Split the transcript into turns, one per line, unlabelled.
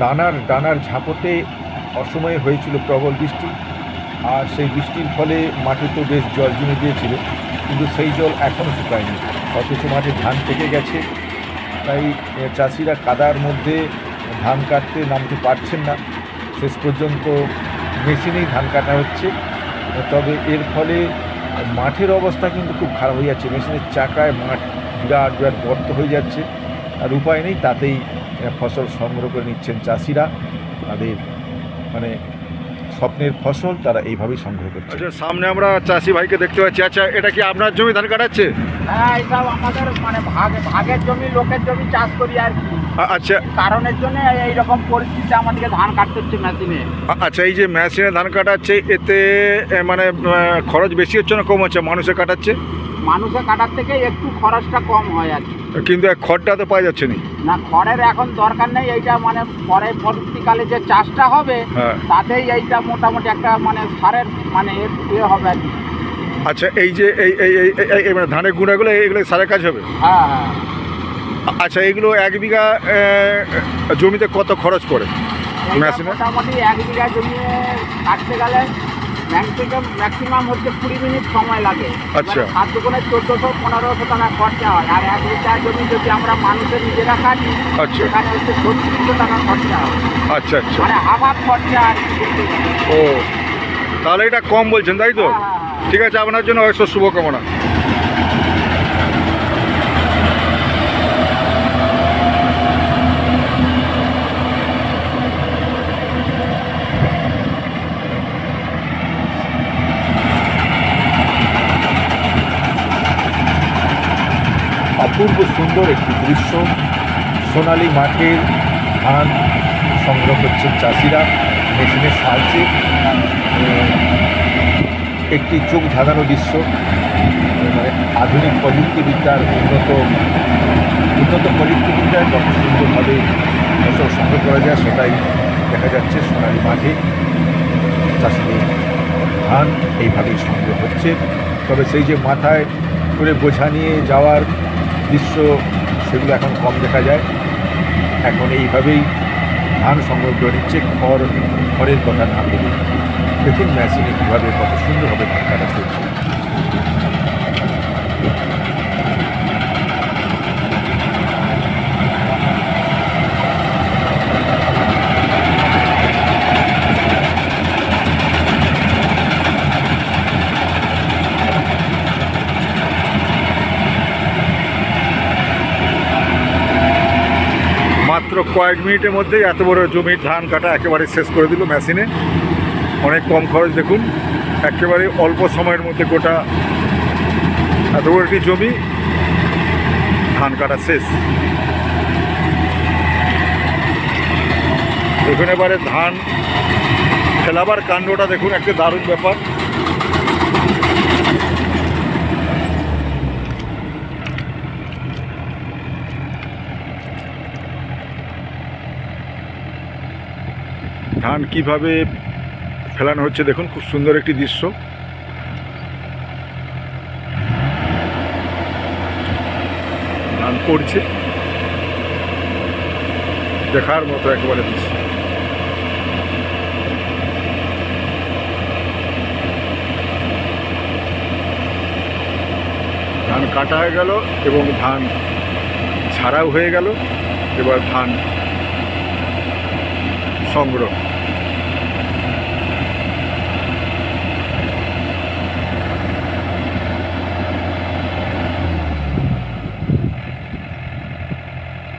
দানার ডানার ঝাপটে অসময়ে হয়েছিল প্রবল বৃষ্টি আর সেই বৃষ্টির ফলে মাঠে তো বেশ জল জমে গিয়েছিল, কিন্তু সেই জল এখনও শুকায়নি। অথচ মাঠে ধান পেকে গেছে, তাই চাষিরা কাদার মধ্যে ধান কাটতে নামতে পারছেন না। শেষ পর্যন্ত মেশিনেই ধান কাটা হচ্ছে। তবে এর ফলে মাঠের অবস্থা কিন্তু খুব খারাপ হয়ে যাচ্ছে। মেশিনের চাকায় মাঠ বিরাট বিরাট গর্ত হয়ে যাচ্ছে। আর উপায় নেই, তাতেই ফসল সংগ্রহ করে নিচ্ছেন চাষিরা। তাদের মানে স্বপ্নের ফসল তারা এইভাবেই সংগ্রহ করছে
আচ্ছা সামনে আমরা চাষি ভাইকে দেখতে পাচ্ছি। আচ্ছা এটা কি আপনার জমি ধান কাটাচ্ছে?
হ্যাঁ এইসব আমাদের মানে ভাগ ভাগের জমি লোকের জমি চাষ করি আর কি।
আচ্ছা।
কারণের জন্য এইরকম পরিস্থিতি আমাদেরকে ধান কাটতে হচ্ছে মেশিনে।
আচ্ছা এই যে মেশিনে ধান কাটাচ্ছে এতে মানে খরচ বেশি হচ্ছে না কম হচ্ছে? মানুষে কাটাচ্ছে?
মানুষের কাটার থেকে একটু খরচটা কম হয় আর কি।
কিন্তু খড়টা তো পাওয়া যাচ্ছে না।
না খড়ের এখন দরকার নেই এইটা মানে পরে পরবর্তীকালে যে চাষটা হবে
হ্যাঁ।
তাতেই এইটা মোটামুটি একটা মানে সারের মানে ইয়ে হবে আর কি।
আচ্ছা এই যে এই এই মানে ধানের গুঁড়াগুলো এগুলো সারের কাজ হবে?
হ্যাঁ হ্যাঁ।
আচ্ছা এগুলো এক বিঘা জমিতে কত খরচ পড়ে? মেশিনে?
মোটামুটি এক বিঘা জমি কাটতে গেলে ম্যাক্সিমাম ম্যাক্সিমাম হচ্ছে কুড়ি মিনিট সময় লাগে
আচ্ছা।
সাত দোকানে চোদ্দশো পনেরোশো টাকা খরচা হয় আর এক বিঘা জমি যদি আমরা মানুষের নিজেরা কাটি
আচ্ছা।
সেখানে হচ্ছে ছত্রিশশো টাকা খরচা হয়
আচ্ছা আচ্ছা
মানে হাফ হাফ খরচা আর।
ও তাহলে এটা কম বলছেন তাই তো
হ্যাঁ, হ্যাঁ, হ্যাঁ।
ঠিক আছে আপনার জন্য অবশ্য শুভকামনা
অপূর্ব সুন্দর একটি দৃশ্য। সোনালী মাঠের ধান সংগ্রহ করছেন চাষিরা। মেশিনের সাহায্যে। একটি চোখ ধাঁধানো দৃশ্য। মানে আধুনিক প্রযুক্তিবিদ্যার উন্নত উন্নত প্রযুক্তিবিদ্যায় কত সুন্দরভাবে ফসল সংগ্রহ করা যায় সেটাই দেখা যাচ্ছে সোনালী মাঠে। চাষিদের ধান এইভাবেই সংগ্রহ হচ্ছে। তবে সেই যে মাথায় করে বোঝা নিয়ে যাওয়ার দৃশ্য সেগুলো এখন কম দেখা যায়। এখন এইভাবেই ধান সংগ্রহ করে নিচ্ছে। খড়, খড়ের কথা না দেখুন মেশিনে কীভাবে কত সুন্দরভাবে ধান কাটা চলছে
কয়েক মিনিটের মধ্যেই এত বড় জমির ধান কাটা একেবারে শেষ করে দিল মেশিনে। অনেক কম খরচ দেখুন। একেবারে অল্প সময়ের মধ্যে গোটা এত বড় একটি জমি ধান কাটা শেষ। দেখুন এবারে ধান ফেলাবার কাণ্ডটা দেখুন, একটা দারুণ ব্যাপার। ধান কীভাবে ফেলানো হচ্ছে দেখুন, খুব সুন্দর একটি দৃশ্য। ধান পড়ছে। দেখার মতো একেবারে দৃশ্য। ধান কাটা হয়ে গেল এবং ধান ছাড়াও হয়ে গেল। এবার ধান সংগ্রহ।